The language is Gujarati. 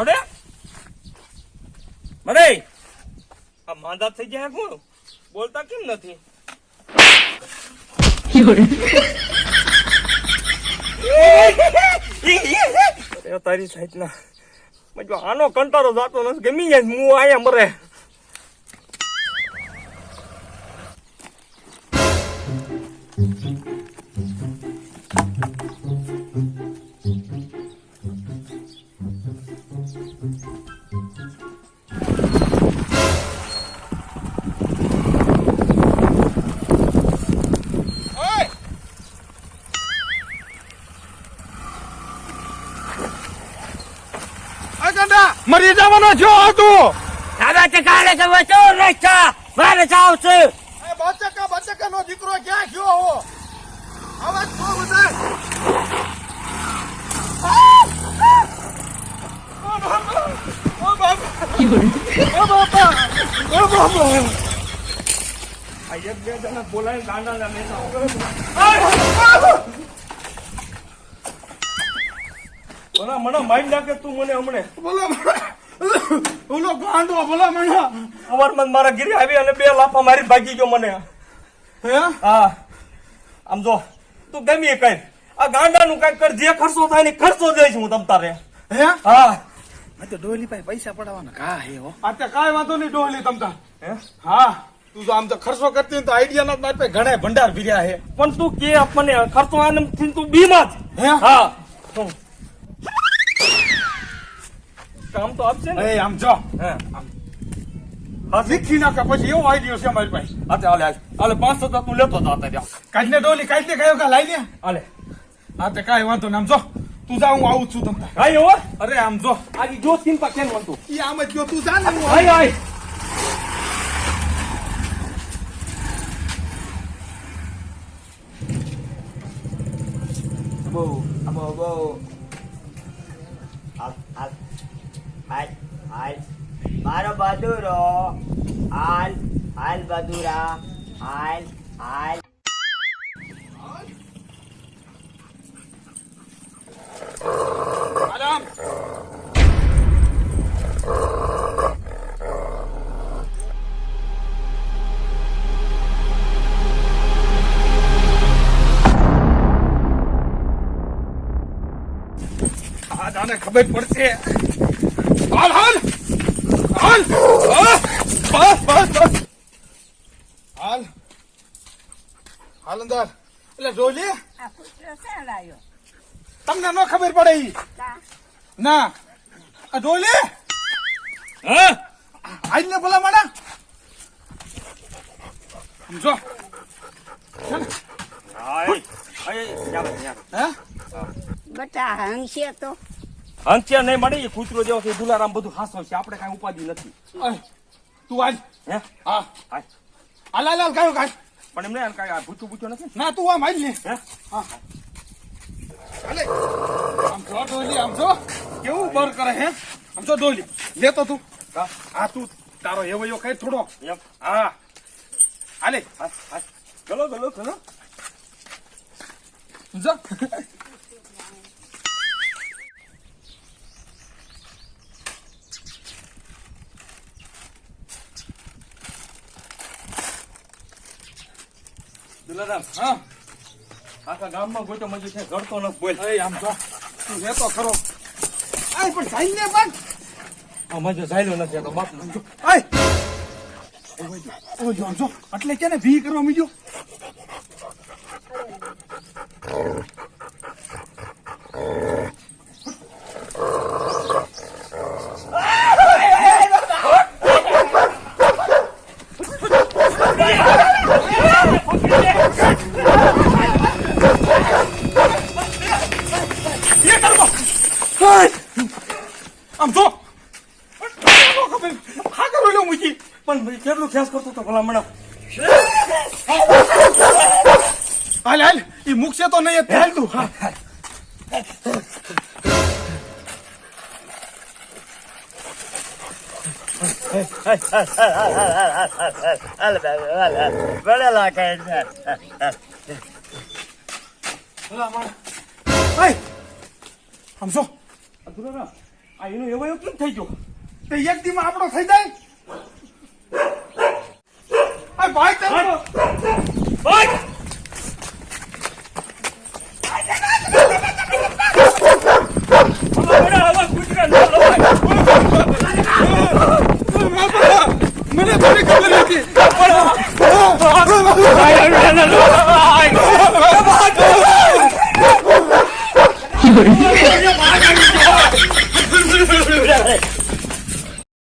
મળે મને આ માંદા થઈ ગયા કોણ બોલતા કેમ નથી? તારી સાઈડ ના આનો કંટાળો જાતો નથી. ગમી જાય હું આયા મરે. મરી જવાનો છો તું દાદા તે કાલે કે વચો રસ્તા મારે જાવ છે? એ બચકા બચકા નો દીકરો ક્યાં ગયો હો? હવે તો બધા ઓ બાપા ઓ બાપા ઓ બાપા આ એક બે જણા બોલાય ગાંડા ના મેસા મને મને મારી નાખે તું મને હમણે. બોલો ઓલો ગાંડો બોલો મને. અવારમાં મારા ગીરી આવી અને બે લાફા મારી ભાગી ગયો મને. હે? હા. આમ જો તું ગમી કઈ. આ ગાંડાનું કઈ કર જે ખર્ચો થાય ને ખર્ચો દઈશ હું તમ તારે. હે? હા. મેં તો ડોલી પાસે પૈસા પડાવવાના. કા હે હો? આ તે કાંઈ વાંધો નહીં ડોલી તમતા હે? હા. તું તો આમ તો ખર્ચો કરતી હોય તો આઈડિયા ના મારી પાસે ઘણા ભંડાર ભીર્યા હે. પણ તું કે મને ખર્ચો આનંદથી તું બીમાં જ હે હા? હું. કામ તો આપશે ને. આમ જો. હે. આ લીખી નાખે પછી એવો આઈડિયો છે મારી પાસે. હાલે હાલે. હાલે પાંચસો તો તું લેતો જા. અત્યારે કાઢને ડોલી કાઢને કયો કા લાઈ લે. હાલે. હા તે કાંઈ વાંધો નહીં. આમ જો તું જા હું આવું છું તમને હો. અરે આમ જો. આજે જો ચિંતા કેમ મળતું ઈ આમ જ તું જા ને હું હાય હાય. બહુ બહુ બહુ. હાલ હાલ. હાલ હાલ. મારો બહાદુરો હાલ હાલ બહાદુરા હાલ હાલ. આ ખબર પડશે હાલ હાલ હાલ હા, બસ બસ બસ હાલ હાલ અંદર એટલે જોઈ તમને ન ખબર પડે ઈ. ના. આ જોઈ લે. હા? આજ ને ભલા માણા સમજો બટા હંસે તો. હંચ્યા નહીં મળે એ કૂતરો જેવો છે દુલારામ બધું હાસો છે આપણે કઈ ઉપાધિ નથી. તું આજ. હે? હા. હાય કયો કાઢ પણ એમને કઈ આ ભૂચું ભૂચું નથી? ના તું આમ આજ લે. હા? હાલે. આમ જો ડોલી આમ જો. કેવું બર કરે હે? આમ જો ડોલી લેતો તું આ હા. તું તારો એવો એવો કઈ થોડો. હા. હાય ગલો ગલો ગલો. જો. દુલારામ હા? આખા ગામમાં ગોટો મજુ છે ઘડતો ન બોલ. એ આમ જો. તું તો ખરો. આય પણ સાઈન ને બસ આ મજો સાઈલો નથી તો બાપ જો આય. ઓ જો આમ જો. એટલે કે ને ભી કરવા મીજો આમ જો. હા કરો લો મૂકી પણ કેટલું ખેસ કરતો તો ભલા મને. હાલ હાલ એ મૂકશે તો નહીં હાલ તું હા. બળેલા કહે છે આય આમ જો. દુલારામ આ એનું એવો એવો કેમ થઈ ગયો? તે એક દીમાં આપણો થઈ જાય? આ ભાઈ તમે ભાઈ!